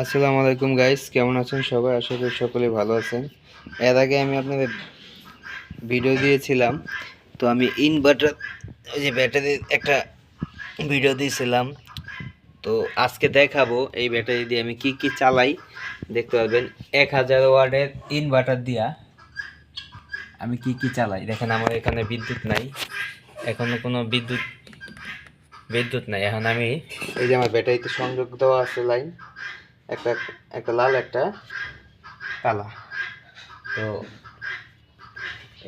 আসসালামু আলাইকুম গাইস কেমন আছেন সবাই? আশা করি সকলে ভালো আছেন। এর আগে আমি আপনাদের ভিডিও দিয়েছিলাম। তো আমি ইনভার্টার ওই যে ব্যাটারির একটা ভিডিও দিয়েছিলাম। তো আজকে দেখাবো এই ব্যাটারি দিয়ে আমি কি কি চালাই। দেখতে পারবেন, এক হাজার ওয়ার্ডের ইনভার্টার দিয়া আমি কি কি চালাই। দেখেন, আমার এখানে বিদ্যুৎ নাই। এখনও কোনো বিদ্যুৎ বিদ্যুৎ নাই। এখন আমি এই যে আমার ব্যাটারিতে সংযোগ দেওয়া আছে লাইন একটা একটা লাল, একটা কালা। তো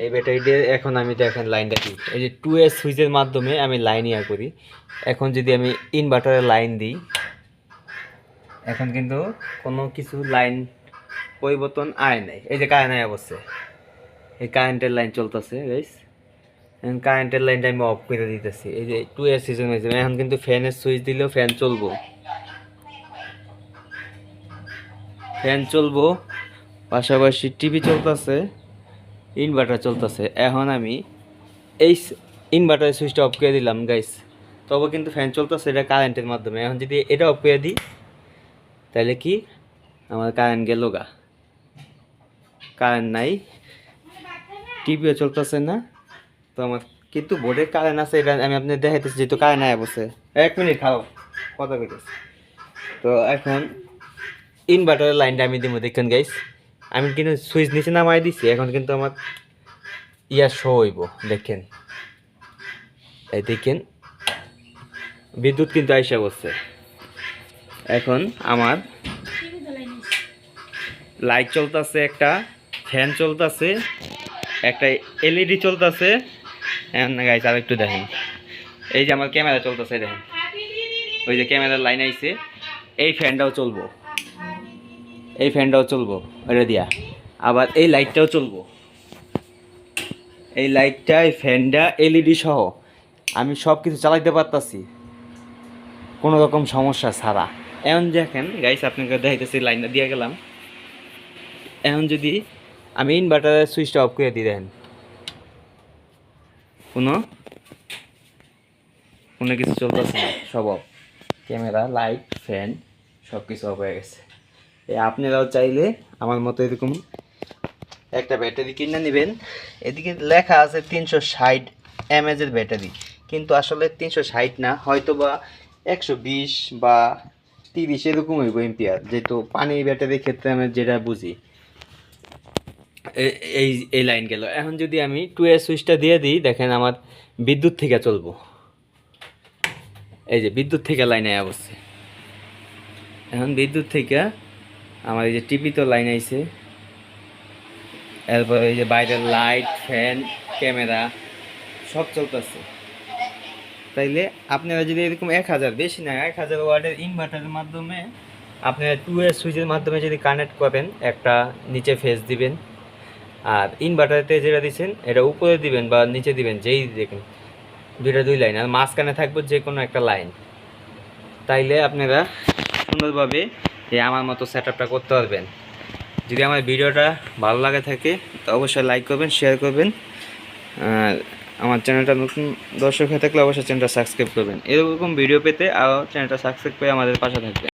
এই ব্যাটারি দিয়ে এখন আমি দেখেন লাইনটা কি। এই যে টু এস সুইচের মাধ্যমে আমি লাইন ইয়া করি। এখন যদি আমি ইনভার্টারে লাইন দিই, এখন কিন্তু কোনো কিছু লাইন পরিবর্তন আয় নাই। এই যে কারেন্ট আয় অবশ্যই এই কারেন্টের লাইন চলতেছে গাইস এখন কারেন্টের লাইনটা আমি অফ করে দিতেছি। এই যে টু এস সিজন মাধ্যমে। এখন কিন্তু ফ্যানের সুইচ দিলেও ফ্যান চলবো। ফ্যান চলবো, পাশাপাশি টিভি চলতেছে ইনভার্টার চলতেছে। এখন আমি এই ইনভার্টার সুইচটা অফ করে দিলাম গাইস তবে কিন্তু ফ্যান চলতেছে, এটা কারেন্টের মাধ্যমে। এখন যদি এটা অফ করে দিই, তাহলে কি? আমার কারেন্ট গেল গা। কারেন্ট নাই। টিভিও চলতেছে না। তো আমার কিন্তু বোর্ডের কারেন্ট আছে, এটা আমি আপনার দেখাইতেছি, যেহেতু কারেন্ট নাই বসে এক মিনিট, খাও, কথা কইতেছি। তো এখন ইনভার্টারের লাইনটা আমি দিব দেখেন গাইস আমি কিন্তু সুইচ নিচে নামাই দিছি, এখন কিন্তু আমার ইয়া শো হইব, দেখেন। এই দেখেন, বিদ্যুৎ কিন্তু আইসা বসছে। এখন আমার লাইট চলতেছে, একটা ফ্যান চলতেছে, একটা এলইডি চলতেছে। গাইস আর একটু দেখেন। এই যে আমার ক্যামেরা চলতেছে, দেখেন। ওই যে ক্যামেরার লাইন আইছে, এই ফ্যানটাও চলবো। এই ফ্যানটাও চলবো এটা দিয়া। আবার এই লাইটটাও চলবো। এই লাইটটা, এই ফ্যানটা, এলইডি সহ আমি সব কিছু চালাইতে পারতাছি। কোনো রকম সমস্যা ছাড়া। এখন দেখেন গাইস আপনাকে দেখাইতেছি লাইনটা দিয়ে গেলাম। এখন যদি আমি ইনভার্টারের সুইচটা অফ করে দিই, দেখেন। কোনো? কোনো কিছু চলতেছে সব অফ ক্যামেরা লাইট ফ্যান সব কিছু অফ হয়ে গেছে। আপনারাও চাইলে আমার মতো এরকম একটা ব্যাটারি কিনে নেবেন। এদিকে লেখা আছে তিনশো ষাট এমএজের ব্যাটারি। কিন্তু আসলে তিনশো ষাট না হয়তো বা একশো বিশ বা তিরিশ এরকম হইব এম্পিয়ার যেহেতু পানি ব্যাটারির ক্ষেত্রে আমি যেটা বুঝি। এই এই লাইন গেল। এখন যদি আমি টু এ সুইচটা দিয়ে দিই, দেখেন আমার বিদ্যুৎ থেকে চলবো। এই যে বিদ্যুৎ থেকে লাইনে অবশ্যই এখন বিদ্যুৎ থেকে আমার এই যে টিভি তো লাইন আইছে। এরপর এই যে বাইরের লাইট, ফ্যান, ক্যামেরা, সব চলতেছে। তাইলে আপনারা যদি এরকম এক হাজার, বেশি না, এক হাজার ওয়ার্ডের ইনভার্টারের মাধ্যমে আপনারা টু এর সুইচের মাধ্যমে যদি কানেক্ট করেন একটা নিচে ফেস দিবেন, আর ইনভার্টারতে যেটা দিচ্ছেন, এটা উপরে দিবেন বা নিচে দিবেন, যেই দেখেন, দুইটা দুই লাইন, আর মাঝখানে থাকব যে কোনো একটা লাইন। তাইলে আপনারা সুন্দরভাবে এই আমার মতো সেট করতে পারবেন। যদি আমার ভিডিওটা ভালো লাগে থাকে, তো অবশ্যই লাইক করবেন শেয়ার করবেন। আর আমার চ্যানেলটা নতুন দর্শক হয়ে থাকলে অবশ্যই চ্যানেলটা সাবস্ক্রাইব করবেন। এরকম ভিডিও পেতে আরও চ্যানেলটা সাবস্ক্রাইব করে আমাদের পাশে থাকবেন।